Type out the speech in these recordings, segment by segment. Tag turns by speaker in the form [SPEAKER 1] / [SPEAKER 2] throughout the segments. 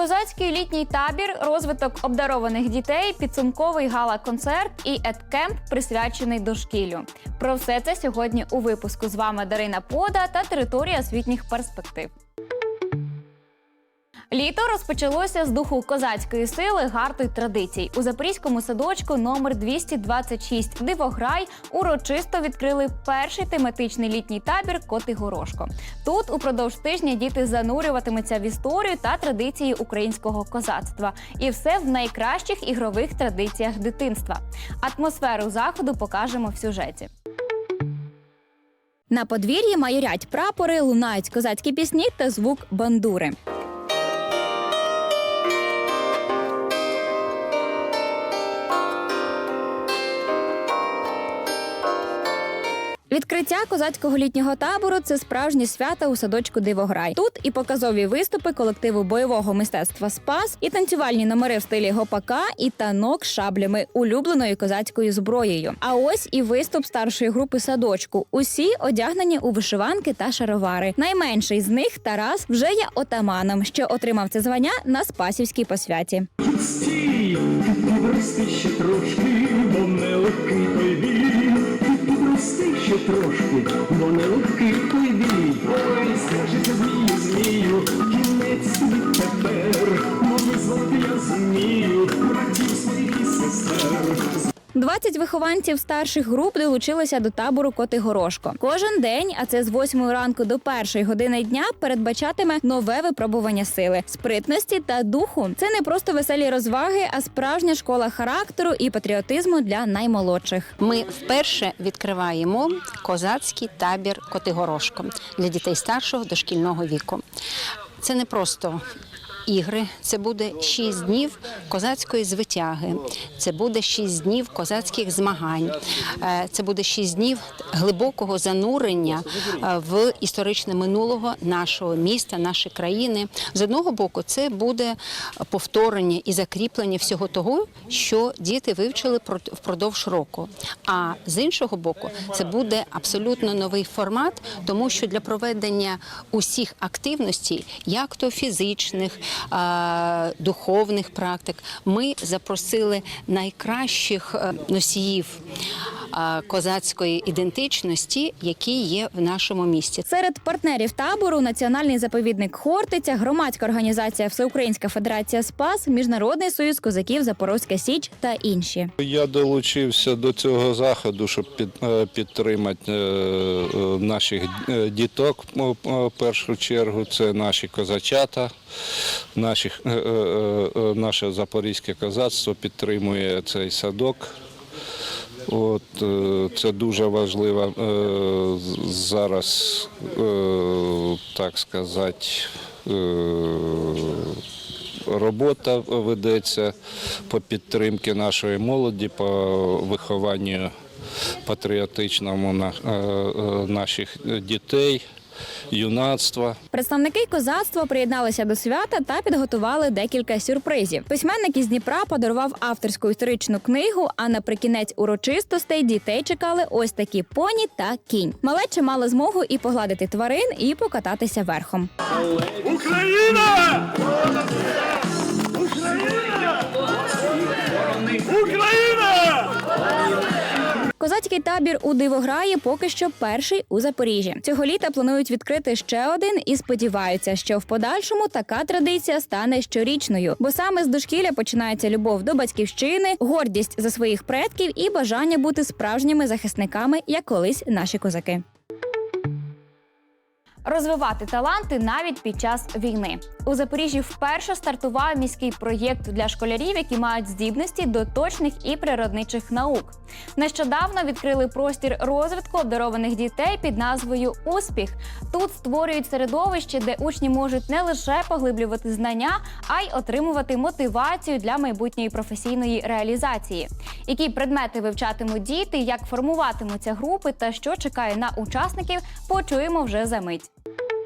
[SPEAKER 1] Козацький літній табір, розвиток обдарованих дітей, підсумковий гала-концерт і еткемп, присвячений дошкіллю. Про все це сьогодні у випуску. З вами Дарина Пода та територія освітніх перспектив. Літо розпочалося з духу козацької сили, гарту й традицій. У запорізькому садочку номер 226 Дивограй урочисто відкрили перший тематичний літній табір Коти Горошко. Тут упродовж тижня діти занурюватимуться в історію та традиції українського козацтва, і все в найкращих ігрових традиціях дитинства. Атмосферу заходу покажемо в сюжеті. На подвір'ї майорять прапори, лунають козацькі пісні та звук бандури. Відкриття козацького літнього табору це справжнє свято у садочку Дивограй. Тут і показові виступи колективу бойового мистецтва Спас, і танцювальні номери в стилі гопака, і танок шаблями, улюбленою козацькою зброєю. А ось і виступ старшої групи садочку. Усі одягнені у вишиванки та шаровари. Найменший з них Тарас вже є отаманом, що отримав це звання на Спасівській посвяті.
[SPEAKER 2] Стій, ще трошки, бо не. Підрости ще трошки, бо не легкий той бій. Ой, скажете змію, змію, кінець тобі тепер. мови визвати я змію,
[SPEAKER 1] 20 вихованців старших груп долучилися до табору Коти Горошко. Кожен день, а це з 8 ранку до першої години дня, передбачатиме нове випробування сили, спритності та духу. Це не просто веселі розваги, а справжня школа характеру і патріотизму для наймолодших.
[SPEAKER 3] Ми вперше відкриваємо козацький табір Котигорошко для дітей старшого дошкільного віку. Це не просто. Ігри, це буде 6 днів козацької звитяги, це буде 6 днів козацьких змагань, е, це буде 6 днів глибокого занурення е, в історичне минулого нашого міста, нашої країни. З одного боку, це буде повторення і закріплення всього того, що діти вивчили впродовж року. А з іншого боку, це буде абсолютно новий формат, тому що для проведення усіх активностей, як то фізичних, духовних практик, ми запросили найкращих е, носіїв козацької ідентичності, які є в нашому місті.
[SPEAKER 1] Серед партнерів табору Національний заповідник Хортиця, громадська організація Всеукраїнська Федерація Спас, Міжнародний союз козаків Запорозька Січ та інші.
[SPEAKER 4] Я долучився до цього заходу, щоб під, е, підтримати е, е, наших е, діток. В першу чергу це наші козачата, наші, е, е, е, наше запорізьке козацтво підтримує цей садок. От, це дуже важливо зараз, так сказати, робота ведеться по підтримці нашої молоді, по вихованню патріотичному на- наших дітей, юнацтва.
[SPEAKER 1] Представники козацтва приєдналися до свята та підготували декілька сюрпризів. Письменник із Дніпра подарував авторську історичну книгу. А наприкінець урочистостей дітей чекали ось такі поні та кінь. Малече мали змогу і погладити тварин, і покататися верхом.
[SPEAKER 2] Україна! Україна! Україна!
[SPEAKER 1] Козацький табір у Дивограї поки що перший у Запоріжжі. Цього літа планують відкрити ще один і сподіваються, що в подальшому така традиція стане щорічною, бо саме з дошкілля починається любов до батьківщини, гордість за своїх предків і бажання бути справжніми захисниками, як колись наші козаки. Розвивати таланти навіть під час війни у Запоріжжі вперше стартував міський проєкт для школярів, які мають здібності до точних і природничих наук. Нещодавно відкрили простір розвитку обдарованих дітей під назвою Успіх. Тут створюють середовище, де учні можуть не лише поглиблювати знання, а й отримувати мотивацію для майбутньої професійної реалізації. Які предмети вивчатимуть діти, як формуватимуться групи та що чекає на учасників, почуємо вже за мить. you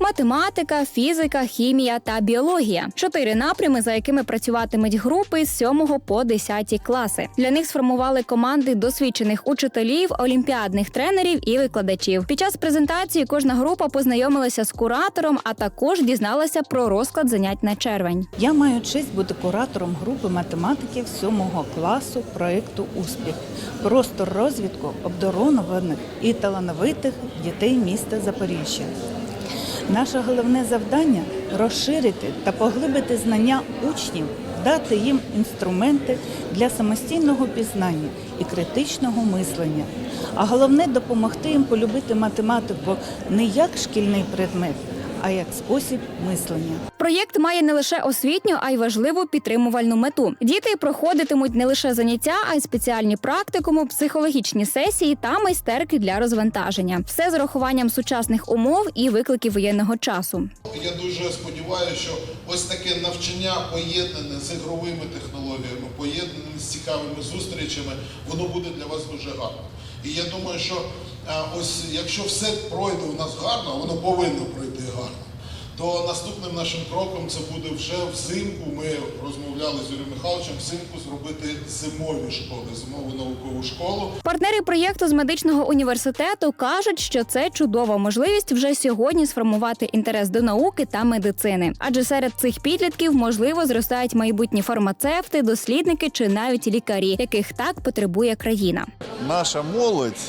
[SPEAKER 1] математика, фізика, хімія та біологія. Чотири напрями, за якими працюватимуть групи з 7 по 10 класи. Для них сформували команди досвідчених учителів, олімпіадних тренерів і викладачів. Під час презентації кожна група познайомилася з куратором, а також дізналася про розклад занять на червень.
[SPEAKER 5] Я маю честь бути куратором групи математиків 7 класу проєкту Успіх. Простор розвитку обдарованих і талановитих дітей міста Запоріжжя. Наше головне завдання розширити та поглибити знання учнів, дати їм інструменти для самостійного пізнання і критичного мислення. А головне допомогти їм полюбити математику не як шкільний предмет, а як спосіб мислення.
[SPEAKER 1] Проєкт має не лише освітню, а й важливу підтримувальну мету. Діти проходитимуть не лише заняття, а й спеціальні практикуми, психологічні сесії та майстерки для розвантаження. Все з урахуванням сучасних умов і викликів воєнного часу.
[SPEAKER 6] Я дуже сподіваюся, що ось таке навчання поєднане з ігровими технологіями, поєднане з цікавими зустрічами, воно буде для вас дуже гарно. І я думаю, що ось якщо все пройде у нас гарно, воно повинно пройти гарно. То наступним нашим кроком це буде вже взимку. Ми розмовляли з Юрієм Михайловичем взимку зробити зимові школи, зимову наукову школу.
[SPEAKER 1] Партнери проєкту з медичного університету кажуть, що це чудова можливість вже сьогодні сформувати інтерес до науки та медицини. Адже серед цих підлітків можливо зростають майбутні фармацевти, дослідники чи навіть лікарі, яких так потребує країна.
[SPEAKER 7] наша молодь,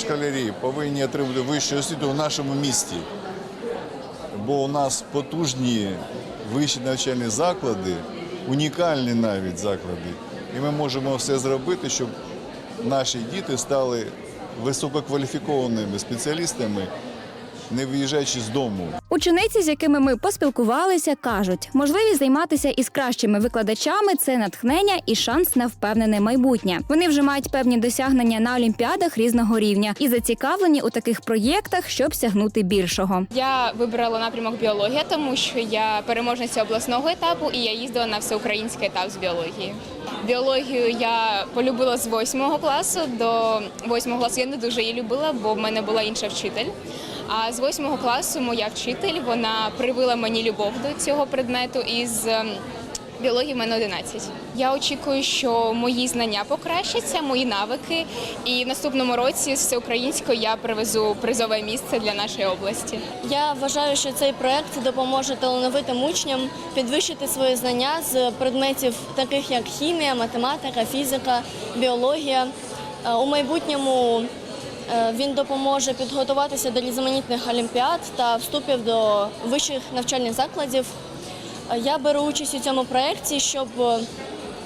[SPEAKER 7] школярі, повинні отримати вищу освіту в нашому місті. Бо у нас потужні вищі навчальні заклади, унікальні навіть заклади. І ми можемо все зробити, щоб наші діти стали висококваліфікованими спеціалістами, не виїжджаючи з дому.
[SPEAKER 1] Учениці, з якими ми поспілкувалися, кажуть, можливість займатися із кращими викладачами це натхнення і шанс на впевнене майбутнє. Вони вже мають певні досягнення на олімпіадах різного рівня і зацікавлені у таких проєктах, щоб сягнути більшого.
[SPEAKER 8] Я вибрала напрямок біологія, тому що я переможниця обласного етапу і я їздила на всеукраїнський етап з біології. Біологію я полюбила з 8 класу до 8 класу. Я не дуже її любила, бо в мене була інша вчитель. А з 8 класу моя вчитель вона привила мені любов до цього предмету і з ем, біології в мене 11. Я очікую, що мої знання покращаться, мої навики, і в наступному році з всеукраїнської я привезу призове місце для нашої області.
[SPEAKER 9] Я вважаю, що цей проект допоможе талановитим учням підвищити свої знання з предметів, таких як хімія, математика, фізика, біологія. Е, У майбутньому він допоможе підготуватися до різноманітних олімпіад та вступів до вищих навчальних закладів. Е, Я беру участь у цьому проєкті, щоб е,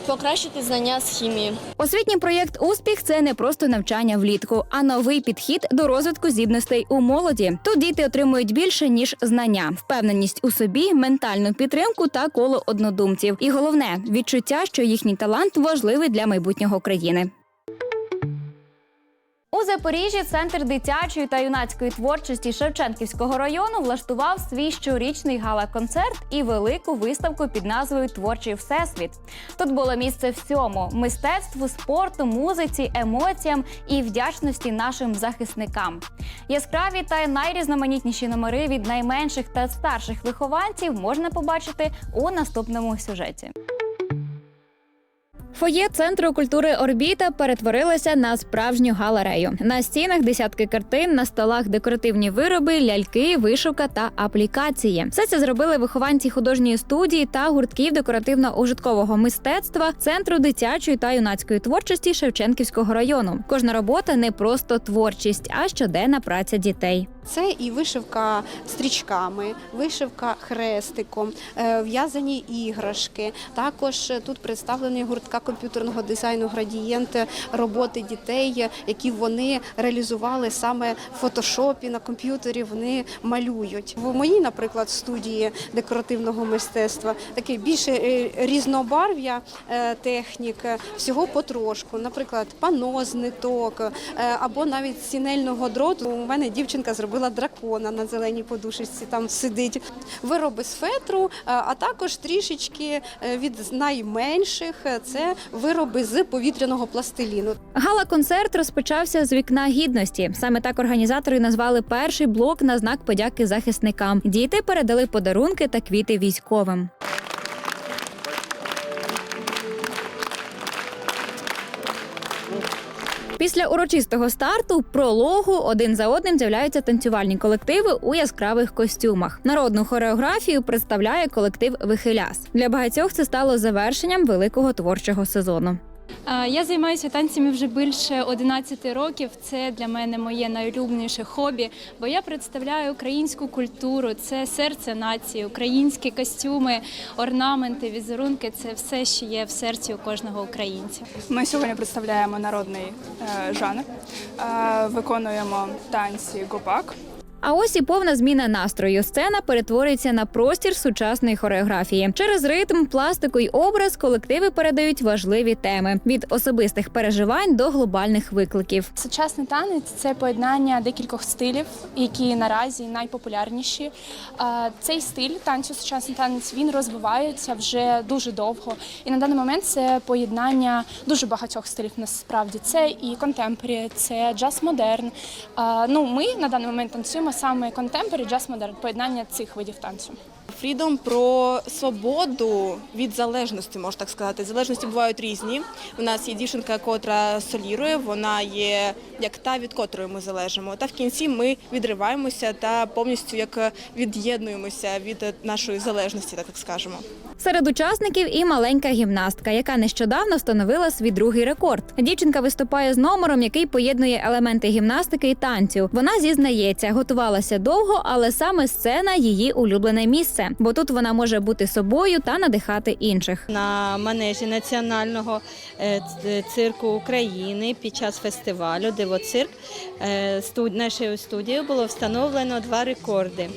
[SPEAKER 9] покращити знання з хімії.
[SPEAKER 1] Освітній проєкт Успіх це не просто навчання влітку, а новий підхід до розвитку здібностей у молоді. Тут діти отримують більше ніж знання, впевненість у собі, ментальну підтримку та коло однодумців. І головне відчуття, що їхній талант важливий для майбутнього країни. У Запоріжжі центр дитячої та юнацької творчості Шевченківського району влаштував свій щорічний гала-концерт і велику виставку під назвою Творчий всесвіт. Тут було місце всьому: мистецтву, спорту, музиці, емоціям і вдячності нашим захисникам. Яскраві та найрізноманітніші номери від найменших та старших вихованців можна побачити у наступному сюжеті. Фоє центру культури Орбіта перетворилося на справжню галерею. На стінах десятки картин, на столах декоративні вироби, ляльки, вишивка та аплікації. Все це зробили вихованці художньої студії та гуртків декоративно-ужиткового мистецтва центру дитячої та юнацької творчості Шевченківського району. Кожна робота не просто творчість, а щоденна праця дітей.
[SPEAKER 10] Це і вишивка стрічками, вишивка хрестиком, е, в'язані іграшки. Також тут представлені гуртка комп'ютерного дизайну градієнт роботи дітей, які вони реалізували саме в фотошопі на комп'ютері. Вони малюють. В моїй, наприклад, студії декоративного мистецтва таке більше е, різнобарв'я е, технік, е, всього потрошку. Наприклад, пано з ниток або навіть сінельного дроту. У мене дівчинка зробила дракона на зеленій подушечці. Там сидить вироби з фетру, а також трішечки від найменших це вироби з повітряного пластиліну.
[SPEAKER 1] Гала-концерт розпочався з вікна гідності. Саме так організатори назвали перший блок на знак подяки захисникам. Діти передали подарунки та квіти військовим. Після урочистого старту прологу один за одним з'являються танцювальні колективи у яскравих костюмах. Народну хореографію представляє колектив Вихиляс. Для багатьох це стало завершенням великого творчого сезону.
[SPEAKER 11] А, Я займаюся танцями вже більше 11 років. Це для мене моє найулюбленіше хобі, бо я представляю українську культуру, це серце нації, українські костюми, орнаменти, візерунки це все, що є в серці у кожного українця.
[SPEAKER 12] Ми сьогодні представляємо народний е, жанр, е, виконуємо танці гопак.
[SPEAKER 1] А ось і повна зміна настрою. Сцена перетворюється на простір сучасної хореографії. Через ритм, пластику й образ колективи передають важливі теми від особистих переживань до глобальних викликів.
[SPEAKER 11] Сучасний танець це поєднання декількох стилів, які наразі найпопулярніші. Цей стиль танцю, сучасний танець, він розвивається вже дуже довго. І на даний момент це поєднання дуже багатьох стилів. Насправді це і контемпорі, це джаз модерн. Ну, ми на даний момент танцюємо саме контемпорі, джаз модерн, поєднання цих видів танцю.
[SPEAKER 13] Фрідом про свободу від залежності, можна так сказати. Залежності бувають різні. У нас є дівчинка, котра солірує, вона є як та, від котрої ми залежимо. Та в кінці ми відриваємося та повністю як від'єднуємося від нашої залежності, так скажемо.
[SPEAKER 1] Серед учасників і маленька гімнастка, яка нещодавно встановила свій другий рекорд. Дівчинка виступає з номером, який поєднує елементи гімнастики і танцю. Вона зізнається, готувалася довго, але саме сцена її улюблене місце, бо тут вона може бути собою та надихати інших.
[SPEAKER 14] на манежі національного е, цирку України під час фестивалю Дивоцирк е, нашою студією було встановлено два рекорди.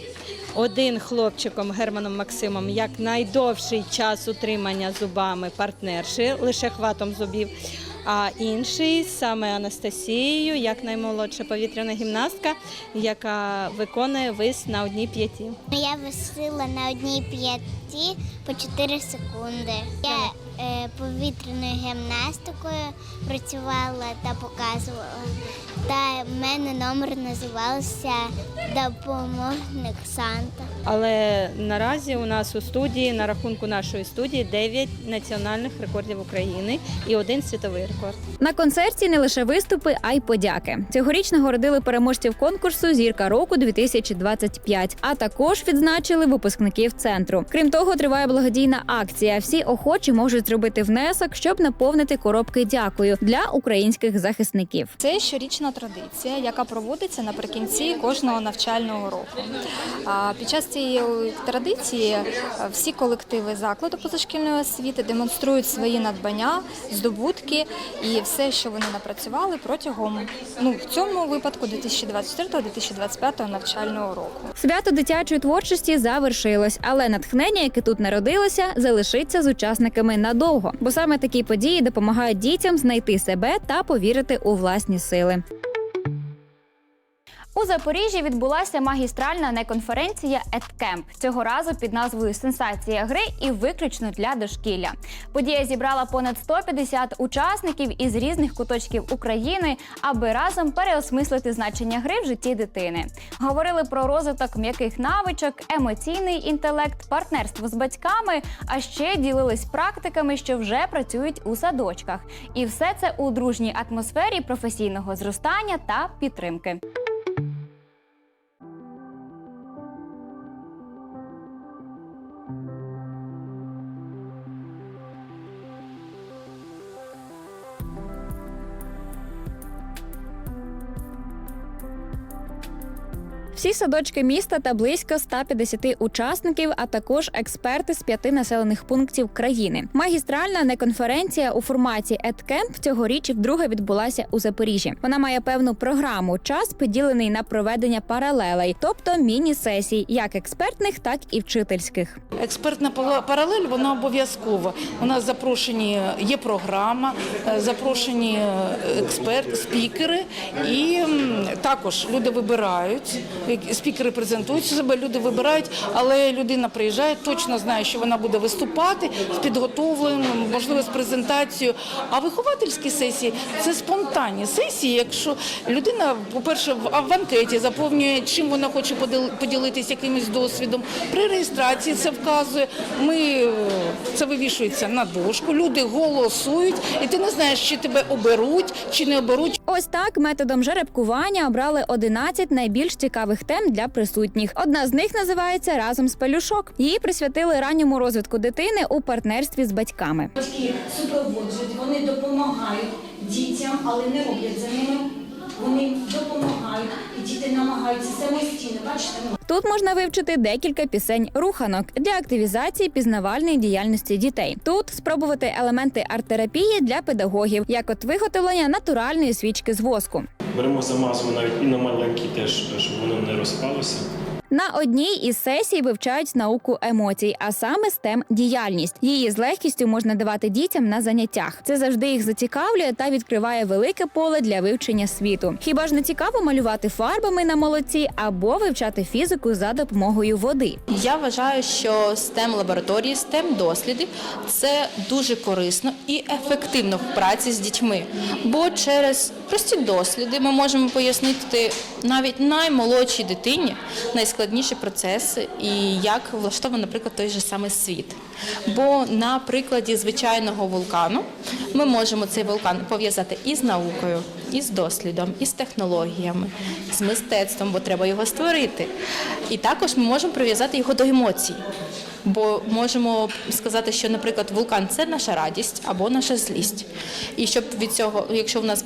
[SPEAKER 14] Один хлопчиком Германом Максимом як найдовший час утримання зубами партнерші, лише хватом зубів. А інший саме Анастасією, як наймолодша повітряна гімнастка, яка виконує вис на одній п'яті.
[SPEAKER 15] Я висила на одній п'яті по 4 секунди. Я повітряною гімнастикою працювала та показувала. Та в мене номер називався Допомогник Санта.
[SPEAKER 14] Але наразі у нас у студії, на рахунку нашої студії, 9 національних рекордів України і один світовий рекорд.
[SPEAKER 1] На концерті не лише виступи, а й подяки. Цьогоріч нагородили переможців конкурсу Зірка року 2025 а також відзначили випускників центру. Крім того, триває благодійна акція. Всі охочі можуть зробити внесок, щоб наповнити коробки дякую для українських захисників.
[SPEAKER 11] Це щорічна традиція, яка проводиться наприкінці кожного навчального року. А Під час цієї традиції е, всі колективи закладу позашкільної освіти демонструють свої надбання, здобутки і все, що вони напрацювали протягом ну в цьому випадку 2024-2025 навчального року.
[SPEAKER 1] Свято дитячої творчості завершилось, але натхнення, яке тут народилося, залишиться з учасниками надовго, бо саме такі події допомагають дітям знайти себе та повірити у власні сили. У Запоріжжі відбулася магістральна неконференція «Еткемп». Цього разу під назвою Сенсація гри і виключно для дошкілля. Подія зібрала понад 150 учасників із різних куточків України, аби разом переосмислити значення гри в житті дитини. Говорили про розвиток м'яких навичок, емоційний інтелект, партнерство з батьками, а ще ділились практиками, що вже працюють у садочках. І все це у дружній атмосфері професійного зростання та підтримки. Всі садочки міста та близько 150 учасників, а також експерти з п'яти населених пунктів країни. Магістральна неконференція у форматі «Еткемп» цьогоріч вдруге відбулася у Запоріжжі. Вона має певну програму, час поділений на проведення паралелей, тобто міні-сесій, як експертних, так і вчительських.
[SPEAKER 16] Експертна паралель вона обов'язкова. У нас запрошені є програма, е, запрошені е, експерт, спікери, і також люди вибирають спікери презентують себе, люди вибирають, але людина приїжджає, точно знає, що вона буде виступати з підготовленим, можливо, з презентацією. А виховательські сесії це спонтанні сесії. Якщо людина, по-перше, в анкеті заповнює, чим вона хоче поділитися якимось досвідом. При реєстрації це вказує. Ми це вивішується на дошку. Люди голосують, і ти не знаєш, чи тебе оберуть, чи не оберуть.
[SPEAKER 1] Ось так методом жеребкування обрали 11 найбільш цікавих тем для присутніх. Одна з них називається Разом з пелюшок. Її присвятили ранньому розвитку дитини у партнерстві з батьками.
[SPEAKER 17] Батьки супроводжують, вони допомагають дітям, але не роблять за ними. Вони допомагають, і діти намагаються самостійно. Бачите,
[SPEAKER 1] Тут можна вивчити декілька пісень руханок для активізації пізнавальної діяльності дітей. Тут спробувати елементи арт-терапії для педагогів, як от виготовлення натуральної свічки з воску.
[SPEAKER 18] Беремо замазуємо навіть і на маленькі теж, щоб воно не розпалося.
[SPEAKER 1] На одній із сесій вивчають науку емоцій, а саме STEM – діяльність. Її з легкістю можна давати дітям на заняттях. Це завжди їх зацікавлює та відкриває велике поле для вивчення світу. Хіба ж не цікаво малювати фарбами на молоці або вивчати фізику за допомогою води?
[SPEAKER 19] Я вважаю, що stem лабораторії, stem досліди це дуже корисно і ефективно в праці з дітьми. Бо через прості досліди ми можемо пояснити навіть наймолодшій дитині найскладніші процеси і як влаштований, наприклад, той же самий світ. Бо на прикладі звичайного вулкану ми можемо цей вулкан пов'язати і з наукою, і з дослідом, і з технологіями, з мистецтвом, бо треба його створити. І також ми можемо прив'язати його до емоцій. Бо можемо сказати, що, наприклад, вулкан це наша радість або наша злість. І щоб від цього, якщо в нас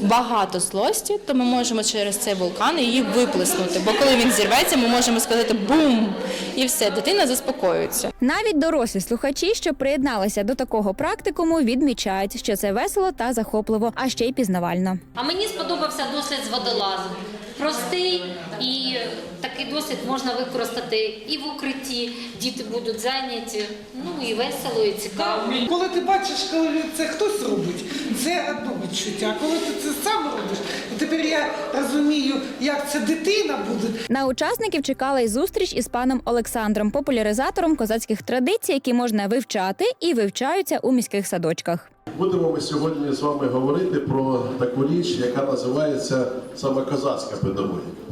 [SPEAKER 19] багато злості, то ми можемо через цей вулкан її виплеснути. Бо коли він зірветься, ми можемо сказати бум! І все, дитина заспокоюється.
[SPEAKER 1] Навіть дорослі слухачі, що приєдналися до такого практикуму, відмічають, що це весело та захопливо, а ще й пізнавально.
[SPEAKER 20] А мені сподобався дослід з водолазом. Простий і такий досвід можна використати і в укритті. Діти будуть зайняті. Ну і весело, і цікаво.
[SPEAKER 21] Коли ти бачиш, коли це хтось робить, це одне відчуття. Коли ти це сам робиш, то тепер я розумію, як це дитина буде.
[SPEAKER 1] На учасників чекала й зустріч із паном Олександром, популяризатором козацьких традицій, які можна вивчати і вивчаються у міських садочках.
[SPEAKER 22] Будемо ми сьогодні з вами говорити про таку річ, яка називається саме козацька педагогіка.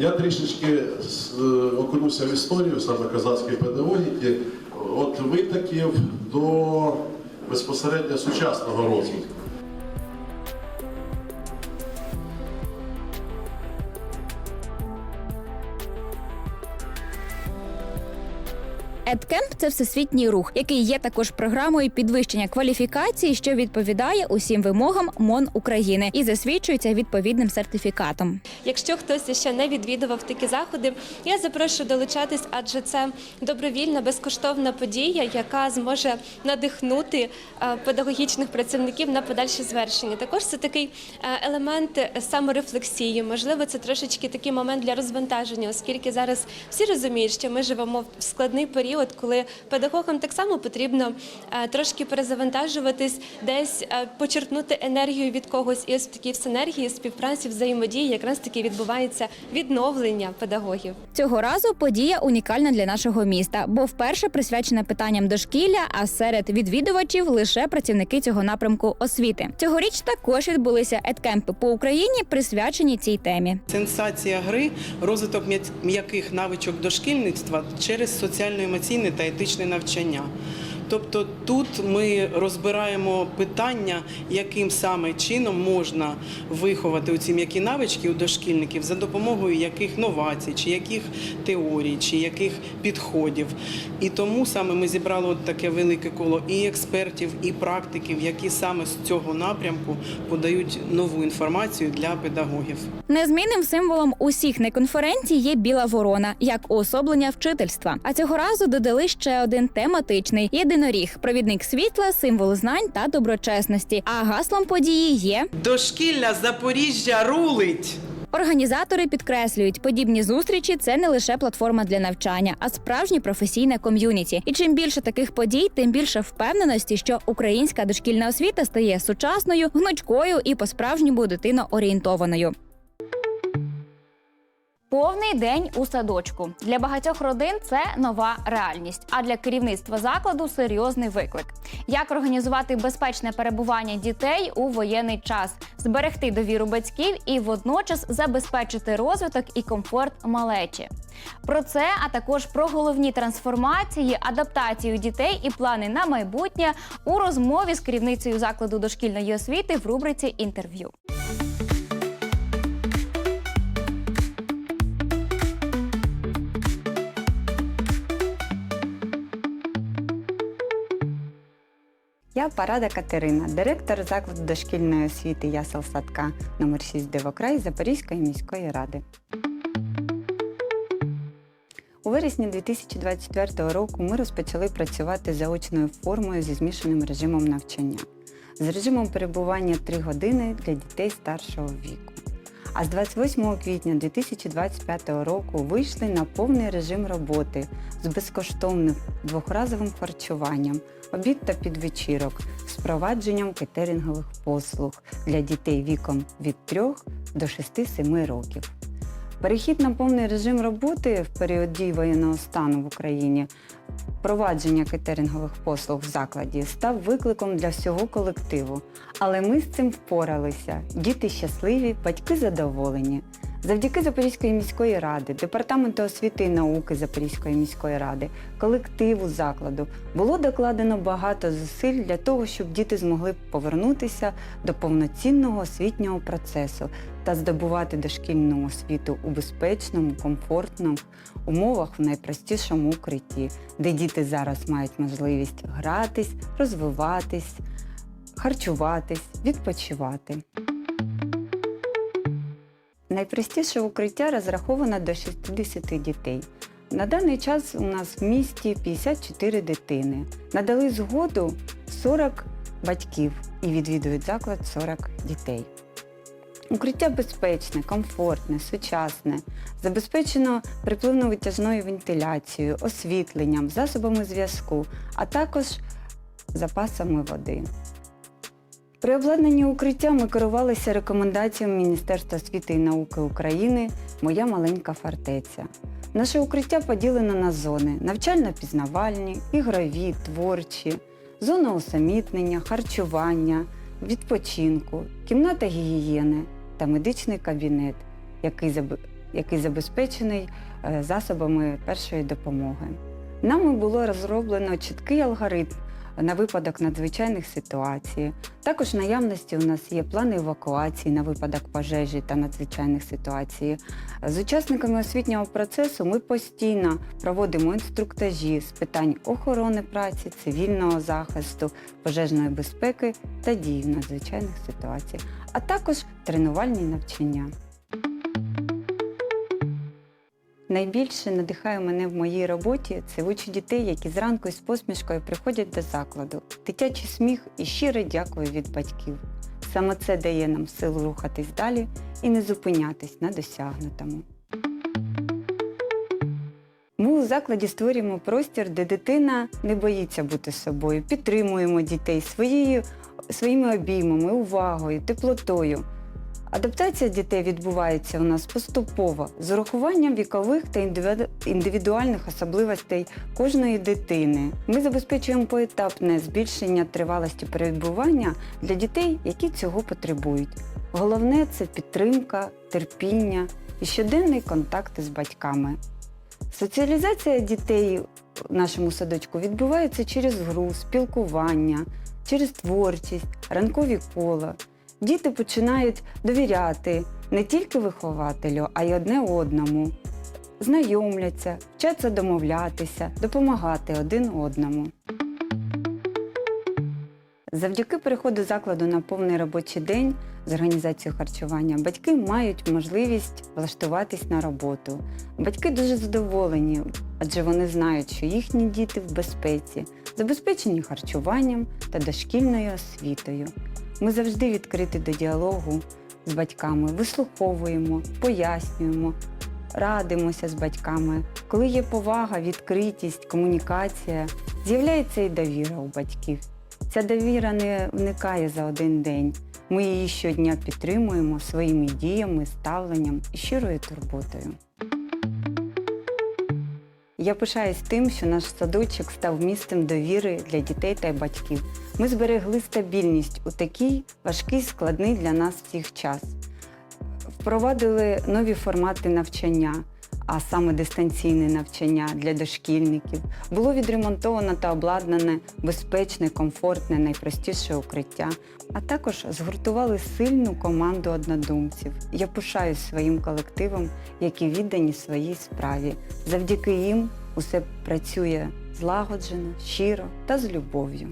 [SPEAKER 22] Я трішечки е, окунуся в історію саме козацької педагогіки, от витоків до безпосередньо сучасного розвитку.
[SPEAKER 1] Едкемп це всесвітній рух, який є також програмою підвищення кваліфікації, що відповідає усім вимогам МОН України і засвідчується відповідним сертифікатом.
[SPEAKER 23] Якщо хтось ще не відвідував такі заходи, я запрошую долучатись, адже це добровільна безкоштовна подія, яка зможе надихнути е, педагогічних працівників на подальше звершення. Також це такий е, елемент саморефлексії. Можливо, це трошечки такий момент для розвантаження, оскільки зараз всі розуміють, що ми живемо в складний період, коли педагогам так само потрібно е, трошки перезавантажуватись, десь е, почерпнути енергію від когось. І ось в такій синергії, співпраці, взаємодії якраз таки відбувається відновлення педагогів.
[SPEAKER 1] Цього разу подія унікальна для нашого міста, бо вперше присвячена питанням дошкілля, а серед відвідувачів лише працівники цього напрямку освіти. Цьогоріч також відбулися едкемпи по Україні, присвячені цій темі.
[SPEAKER 24] Сенсація гри, розвиток м'я- м'яких навичок дошкільництва через соціально-емоційне та етичне навчання. Тобто тут ми розбираємо питання, яким саме чином можна виховати ці м'які навички у дошкільників за допомогою яких новацій, чи яких теорій, чи яких підходів. І тому саме ми зібрали от таке велике коло і експертів, і практиків, які саме з цього напрямку подають нову інформацію для педагогів.
[SPEAKER 1] Незмінним символом усіх неконференцій є біла ворона як уособлення вчительства. А цього разу додали ще один тематичний єдиноріг, провідник світла, символ знань та доброчесності. А гаслом події є
[SPEAKER 24] Дошкілля Запоріжжя рулить.
[SPEAKER 1] Організатори підкреслюють, подібні зустрічі це не лише платформа для навчання, а справжнє професійне ком'юніті. І чим більше таких подій, тим більше впевненості, що українська дошкільна освіта стає сучасною, гнучкою і по-справжньому дитиноорієнтованою. Повний день у садочку для багатьох родин це нова реальність, а для керівництва закладу серйозний виклик. Як організувати безпечне перебування дітей у воєнний час, зберегти довіру батьків і водночас забезпечити розвиток і комфорт малечі. Про це, а також про головні трансформації, адаптацію дітей і плани на майбутнє у розмові з керівницею закладу дошкільної освіти в рубриці інтерв'ю.
[SPEAKER 25] Я Парада Катерина, директор закладу дошкільної освіти Ясел Садка номер 6 Дивокрай Запорізької міської ради. У вересні 2024 року ми розпочали працювати заочною формою зі змішаним режимом навчання з режимом перебування 3 години для дітей старшого віку. А з 28 квітня 2025 року вийшли на повний режим роботи з безкоштовним двохразовим харчуванням, обід та підвечірок, з впровадженням кетерингових послуг для дітей віком від 3 до 6-7 років. Перехід на повний режим роботи в період дій воєнного стану в Україні, впровадження кетерингових послуг в закладі став викликом для всього колективу. Але ми з цим впоралися. Діти щасливі, батьки задоволені. Завдяки Запорізької міської ради, департаменту освіти і науки Запорізької міської ради, колективу закладу було докладено багато зусиль для того, щоб діти змогли повернутися до повноцінного освітнього процесу та здобувати дошкільну освіту у безпечному, комфортному умовах в найпростішому укритті, де діти зараз мають можливість гратись, розвиватись, харчуватись, відпочивати. Найпростіше укриття розраховано до 60 дітей. На даний час у нас в місті 54 дитини. Надали згоду 40 батьків і відвідують заклад 40 дітей. Укриття безпечне, комфортне, сучасне, забезпечено припливно-витяжною вентиляцією, освітленням, засобами зв'язку, а також запасами води. При обладнанні укриття ми керувалися рекомендаціями Міністерства освіти і науки України Моя маленька фортеця. Наше укриття поділено на зони навчально-пізнавальні, ігрові, творчі, зона усамітнення, харчування, відпочинку, кімната гігієни та медичний кабінет, який, який забезпечений е, засобами першої допомоги. Нами було розроблено чіткий алгоритм на випадок надзвичайних ситуацій. Також наявності у нас є плани евакуації на випадок пожежі та надзвичайних ситуацій. З учасниками освітнього процесу ми постійно проводимо інструктажі з питань охорони праці, цивільного захисту, пожежної безпеки та дій в надзвичайних ситуаціях, а також тренувальні навчання. Найбільше надихає мене в моїй роботі це очі дітей, які зранку із посмішкою приходять до закладу. Дитячий сміх і щире дякую від батьків. Саме це дає нам силу рухатись далі і не зупинятись на досягнутому. Ми у закладі створюємо простір, де дитина не боїться бути собою, підтримуємо дітей своєю, своїми обіймами, увагою, теплотою. Адаптація дітей відбувається у нас поступово з урахуванням вікових та індивідуальних особливостей кожної дитини. Ми забезпечуємо поетапне збільшення тривалості перебування для дітей, які цього потребують. Головне це підтримка, терпіння і щоденний контакт з батьками. Соціалізація дітей в нашому садочку відбувається через гру, спілкування, через творчість, ранкові кола. Діти починають довіряти не тільки вихователю, а й одне одному. Знайомляться, вчаться домовлятися, допомагати один одному. Завдяки переходу закладу на повний робочий день з організацією харчування батьки мають можливість влаштуватись на роботу. Батьки дуже задоволені, адже вони знають, що їхні діти в безпеці, забезпечені харчуванням та дошкільною освітою. Ми завжди відкриті до діалогу з батьками, вислуховуємо, пояснюємо, радимося з батьками. Коли є повага, відкритість, комунікація, з'являється і довіра у батьків. Ця довіра не вникає за один день. Ми її щодня підтримуємо своїми діями, ставленням і щирою турботою. Я пишаюсь тим, що наш садочок став місцем довіри для дітей та батьків. Ми зберегли стабільність у такий важкий, складний для нас всіх час. Впровадили нові формати навчання, а саме дистанційне навчання для дошкільників. Було відремонтовано та обладнане безпечне, комфортне, найпростіше укриття. А також згуртували сильну команду однодумців. Я пишаюсь своїм колективом, які віддані своїй справі. Завдяки їм усе працює злагоджено, щиро та з любов'ю.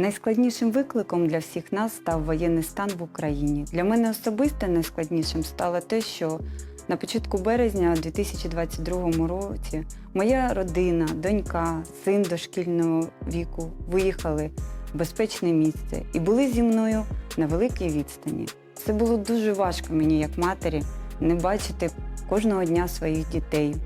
[SPEAKER 25] Найскладнішим викликом для всіх нас став воєнний стан в Україні. Для мене особисто найскладнішим стало те, що на початку березня 2022 році моя родина, донька, син дошкільного віку виїхали в безпечне місце і були зі мною на великій відстані. Це було дуже важко мені, як матері, не бачити кожного дня своїх дітей,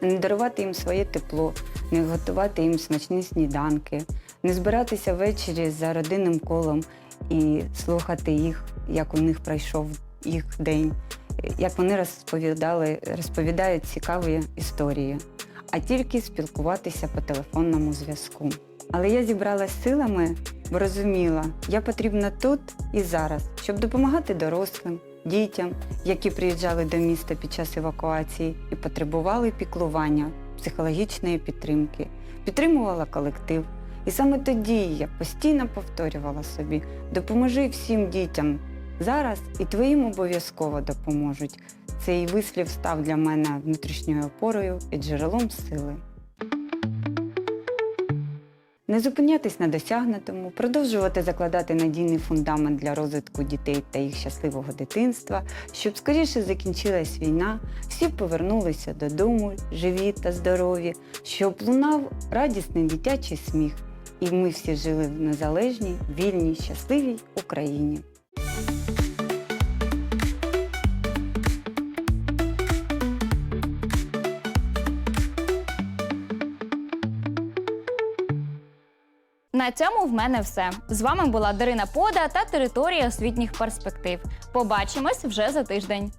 [SPEAKER 25] не дарувати їм своє тепло, не готувати їм смачні сніданки, не збиратися ввечері за родинним колом і слухати їх, як у них пройшов їх день, як вони розповідали, розповідають цікаві історії, а тільки спілкуватися по телефонному зв'язку. Але я зібралась силами, бо розуміла, я потрібна тут і зараз, щоб допомагати дорослим, дітям, які приїжджали до міста під час евакуації і потребували піклування, психологічної підтримки, підтримувала колектив. І саме тоді я постійно повторювала собі: допоможи всім дітям зараз, і твоїм обов'язково допоможуть. Цей вислів став для мене внутрішньою опорою і джерелом сили. Не зупинятись на досягнутому, продовжувати закладати надійний фундамент для розвитку дітей та їх щасливого дитинства, щоб скоріше закінчилась війна, всі повернулися додому, живі та здорові, щоб лунав радісний дитячий сміх, і ми всі жили в незалежній, вільній, щасливій Україні.
[SPEAKER 1] На цьому в мене все. З вами була Дарина Пода та територія освітніх перспектив. Побачимось вже за тиждень.